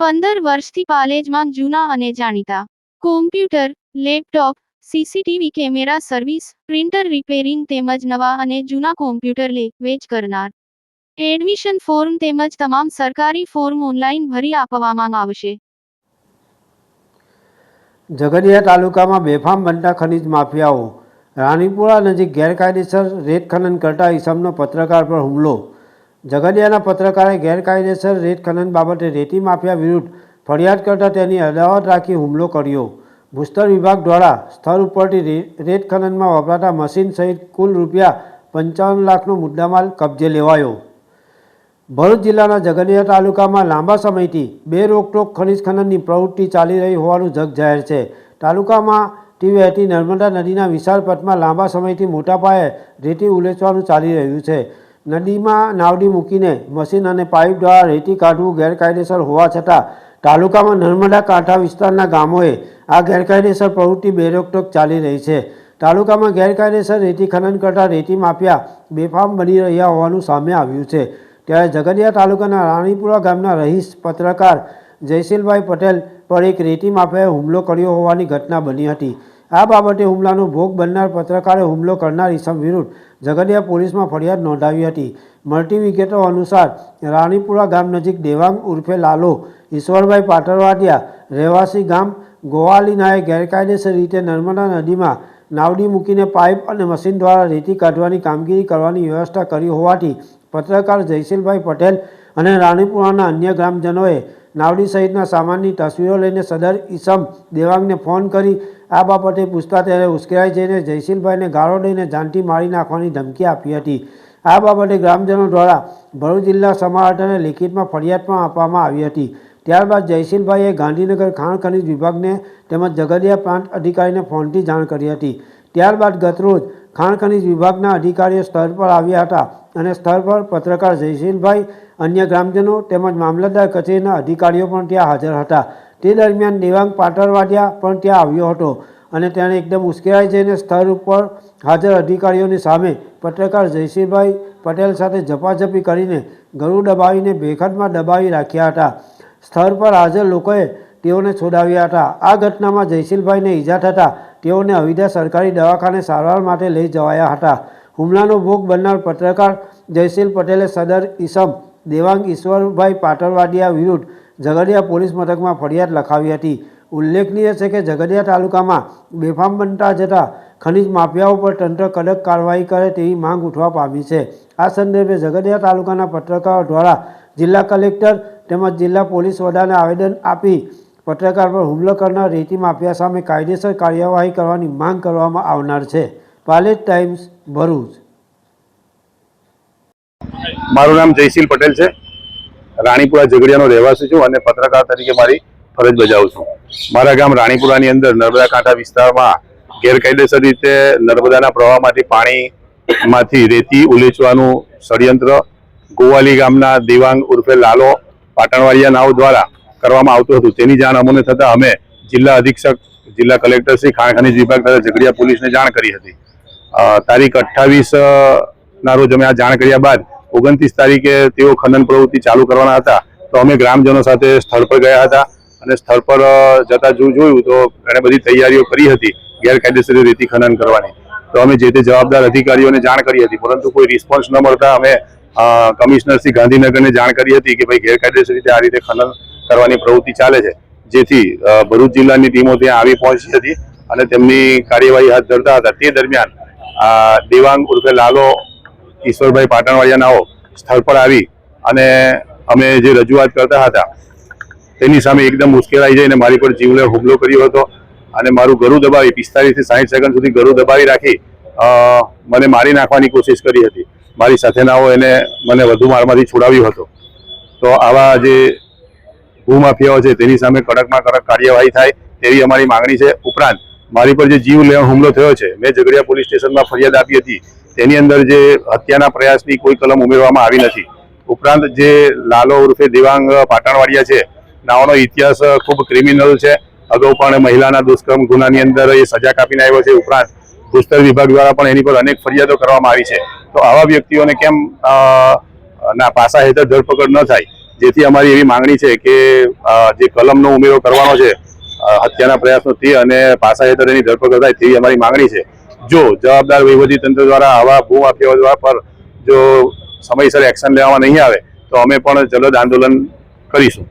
પંદર વર્ષથી પાલેજમાં જૂના અને જાણીતા. Computer laptop CCTV camera service printer repairing તેમજ નવા અને જૂના કોમ્પ્યુટર લે, વેચ કરનાર. એડમિશન ફોર્મ તેમજ તમામ સરકારી ફોર્મ ઓનલાઈન ભરી આપવામાં આવશે. ઝઘડિયા તાલુકામાં બેફામ બનતા ખનીજ માફિયાઓ. રાણીપુરા નજીક ગેરકાયદેસર રેત ખનન કરતા ઈસમનો પત્રકાર પર હુમલો. ઝઘડિયાના પત્રકારે ગેરકાયદેસર રેત ખનન બાબતે રેતી માફિયા વિરુદ્ધ ફરિયાદ કરતા તેની અદાવત રાખી હુમલો કર્યો. ભૂસ્તર વિભાગ દ્વારા સ્થળ ઉપરથી રેત ખનનમાં વપરાતા મશીન સહિત કુલ રૂપિયા પંચાવન લાખનો મુદ્દામાલ કબજે લેવાયો. ભરૂચ જિલ્લાના ઝઘડિયા તાલુકામાં લાંબા સમયથી બે રોકટોક ખનિજ ખનનની પ્રવૃત્તિ ચાલી રહી હોવાનું જગ જાહેર છે. તાલુકામાં ટી વહેતી નર્મદા નદીના વિશાળ પથમાં લાંબા સમયથી મોટા પાયે રેતી ઉલેચવાનું ચાલી રહ્યું છે. નદીમાં નાવડી મૂકીને મશીન અને પાઇપ દ્વારા રેતી કાઢવું ગેરકાયદેસર હોવા છતાં તાલુકામાં નર્મદા કાંઠા વિસ્તારના ગામોએ આ ગેરકાયદેસર પ્રવૃત્તિ બેરોકટોક ચાલી રહી છે. તાલુકામાં ગેરકાયદેસર રેતી ખનન કરતા રેતી માફિયા બેફામ બની રહ્યા હોવાનું સામે આવ્યું છે. ત્યારે ઝઘડિયા તાલુકાના રાણીપુરા ગામના રહીશ પત્રકાર જયશીલભાઈ પટેલ પર એક રેતી માફિયાએ હુમલો કર્યો હોવાની ઘટના બની હતી. આ બાબતે હુમલાનો ભોગ બનનાર પત્રકારે હુમલો કરનાર ઈસમ વિરુદ્ધ ઝઘડિયા પોલીસમાં ફરિયાદ નોંધાવી હતી. મળતી વિગતો અનુસાર રાણીપુરા ગામ નજીક દેવાંગ ઉર્ફે લાલો, ઈશ્વરભાઈ પાટરવાડિયા રહેવાસી ગામ ગોવાલીનાએ ગેરકાયદેસર રીતે નર્મદા નદીમાં નાવડી મૂકીને પાઇપ અને મશીન દ્વારા રેતી કાઢવાની કામગીરી કરવાની વ્યવસ્થા કરી હોવાથી પત્રકાર જયશીલભાઈ પટેલ અને રાણીપુરાના અન્ય ગ્રામજનોએ નાવડી સહિતના સામાનની તસવીરો લઈને સદર ઈસમ દેવાંગને ફોન કરી આ બાબતે પૂછતા ત્યારે ઉશ્કેરાઈ જઈને જયશીલભાઈને ગાળો દઈને જાનથી મારી નાખવાની ધમકી આપી હતી. આ બાબતે ગ્રામજનો દ્વારા ભરૂચ જિલ્લા સમાહર્તાને લેખિતમાં ફરિયાદ પણ આપવામાં આવી હતી. ત્યારબાદ જયશીલભાઈએ ગાંધીનગર ખાણ ખનિજ વિભાગને તેમજ જગદિયા પ્રાંત અધિકારીને ફોનથી જાણ કરી હતી. ત્યારબાદ ગતરોજ ખાણ ખનિજ વિભાગના અધિકારીઓ સ્થળ પર આવ્યા હતા અને સ્થળ પર પત્રકાર જયશીલભાઈ, અન્ય ગ્રામજનો તેમજ મામલતદાર કચેરીના અધિકારીઓ પણ ત્યાં હાજર હતા. તે દરમિયાન દેવાંગ પાટરવાડિયા પણ ત્યાં આવ્યો હતો અને તેણે એકદમ ઉશ્કેરાઈ જઈને સ્થળ ઉપર હાજર અધિકારીઓની સામે પત્રકાર જયશીલભાઈ પટેલ સાથે ઝપાઝપી કરીને ગળું દબાવીને બેખટમાં દબાવી રાખ્યા હતા. સ્થળ પર હાજર લોકોએ તેઓને છોડાવ્યા હતા. આ ઘટનામાં જયશીલભાઈને ઈજા થતાં તેઓને અવિધા સરકારી દવાખાને સારવાર માટે લઈ જવાયા હતા. હુમલાનો ભોગ બનનાર પત્રકાર જયશીલ પટેલે સદર ઈસમ દેવાંગ ઈશ્વરભાઈ પાટરવાડિયા વિરુદ્ધ ઝઘડિયા પોલીસ મથકમાં ફરિયાદ લખાવી હતી. ઉલ્લેખનીય છે કે ઝઘડિયા તાલુકામાં બેફામ બનતા જતા ખનિજ માફિયાઓ પર તંત્ર કડક કાર્યવાહી કરે તેવી માંગ ઉઠવા પામી છે. આ સંદર્ભે ઝઘડિયા તાલુકાના પત્રકારો દ્વારા જિલ્લા કલેક્ટર તેમજ જિલ્લા પોલીસ વડાને આવેદન આપી પત્રકાર પર હુમલો કરનાર રેતી માફિયા સામે કાયદેસર કાર્યવાહી કરવાની માંગ કરવામાં આવનાર છે. પાલેજ ટાઈમ્સ, ભરૂચ. મારું નામ જયશીલ પટેલ છે. રાણીપુરા ઝઘડિયાનો રહેવાસી છું અને પત્રકાર તરીકે મારી ફરજ બજાવું છું. મારા ગામ રાણીપુરાની અંદર નર્મદા કાંઠા વિસ્તારમાં ગેરકાયદેસર રીતે નર્મદાના પ્રવાહમાંથી પાણીમાંથી રેતી ઉલેચવાનું ષડયંત્ર ગોવાલી ગામના દેવાંગ ઉર્ફે લાલો પાટણવાડિયા નાવ દ્વારા કરવામાં આવતું હતું. તેની જાણ અમને થતાં અમે જિલ્લા અધિક્ષક, જિલ્લા કલેક્ટર શ્રી ખાણ ખનીજ વિભાગ તથા ઝઘડિયા પોલીસને જાણ કરી હતી. તારીખ અઠ્ઠાવીસ ના રોજ અમે આ જાણ કર્યા બાદ ઓગણત્રીસ તારીખે તેઓ ખનન પ્રવૃત્તિ ચાલુ કરવાના હતા. તો અમે ગ્રામજનો સાથે સ્થળ પર ગયા હતા અને સ્થળ પર જતા જો જોયું તો ઘણી બધી તૈયારીઓ કરી હતી ગેરકાયદેસર રેતી ખનન કરવાની. તો અમે જે તે જવાબદાર અધિકારીઓને જાણ કરી હતી, પરંતુ કોઈ રિસ્પોન્સ ન મળતા અમે કમિશનર શ્રી ગાંધીનગરને જાણ કરી હતી કે ભાઈ ગેરકાયદેસર રીતે આ રીતે ખનન કરવાની પ્રવૃત્તિ ચાલે છે, જેથી ભરૂચ જિલ્લાની ટીમો ત્યાં આવી પહોંચી હતી અને તેમની કાર્યવાહી હાથ ધરતા હતા. તે દરમિયાન દેવાંગ ઉર્ફે લાલો ઈશ્વરભાઈ પાટણવાડિયાનાઓ સ્થળ પર આવી અને અમે જે રજૂઆત કરતા હતા, તેની સામે એકદમ મુશ્કેલાઈ જઈને મારી પર જીવલે હુમલો કર્યો હતો અને મારું ગરું દબાવી, પિસ્તાલીસથી સાઠ સેકન્ડ સુધી ગરું દબાવી રાખી મને મારી નાખવાની કોશિશ કરી હતી. મારી સાથેનાઓ એને મને વધુ મારમાંથી છોડાવ્યો હતો. તો આવા જે ભૂમાફિયાઓ છે, તેની સામે કડકમાં કડક કાર્યવાહી થાય તેવી અમારી માંગણી છે. ઉપરાંત, મારી પર જે જીવ લેવા હુમલો થયો છે, મેં ઝઘડિયા પોલીસ સ્ટેશનમાં ફરિયાદ આપી હતી. તેની અંદર જે હત્યાના પ્રયાસની કોઈ કલમ ઉમેરવામાં આવી નથી. ઉપરાંત, જે લાલો ઉર્ફે દેવાંગ પાટણવાડિયા છે, નાઓનો ઇતિહાસ ખૂબ ક્રિમિનલ છે. અગાઉ પણ મહિલાના દુષ્કર્મ ગુનાની અંદર એ સજા કાપીને આવ્યો છે. ઉપરાંત, ભૂસ્તર વિભાગ દ્વારા પણ એની પર અનેક ફરિયાદો કરવામાં આવી છે. તો આવા વ્યક્તિઓને કેમ ના પાસા હેઠળ ધરપકડ ન થાય? જેથી અમારી એવી માંગણી છે કે જે કલમનો ઉમેરો કરવાનો છે હત્યાના પ્રયાસનો તે અને પાસા હેઠળ ધરપકડ થાય તેવી અમારી માંગણી છે. જો જવાબદાર વહીવટી તંત્ર દ્વારા આવા ભૂમાફિયાઓ પર જો સમયસર એક્શન લેવામાં નહીં આવે, તો અમે પણ જલદ આંદોલન કરીશું.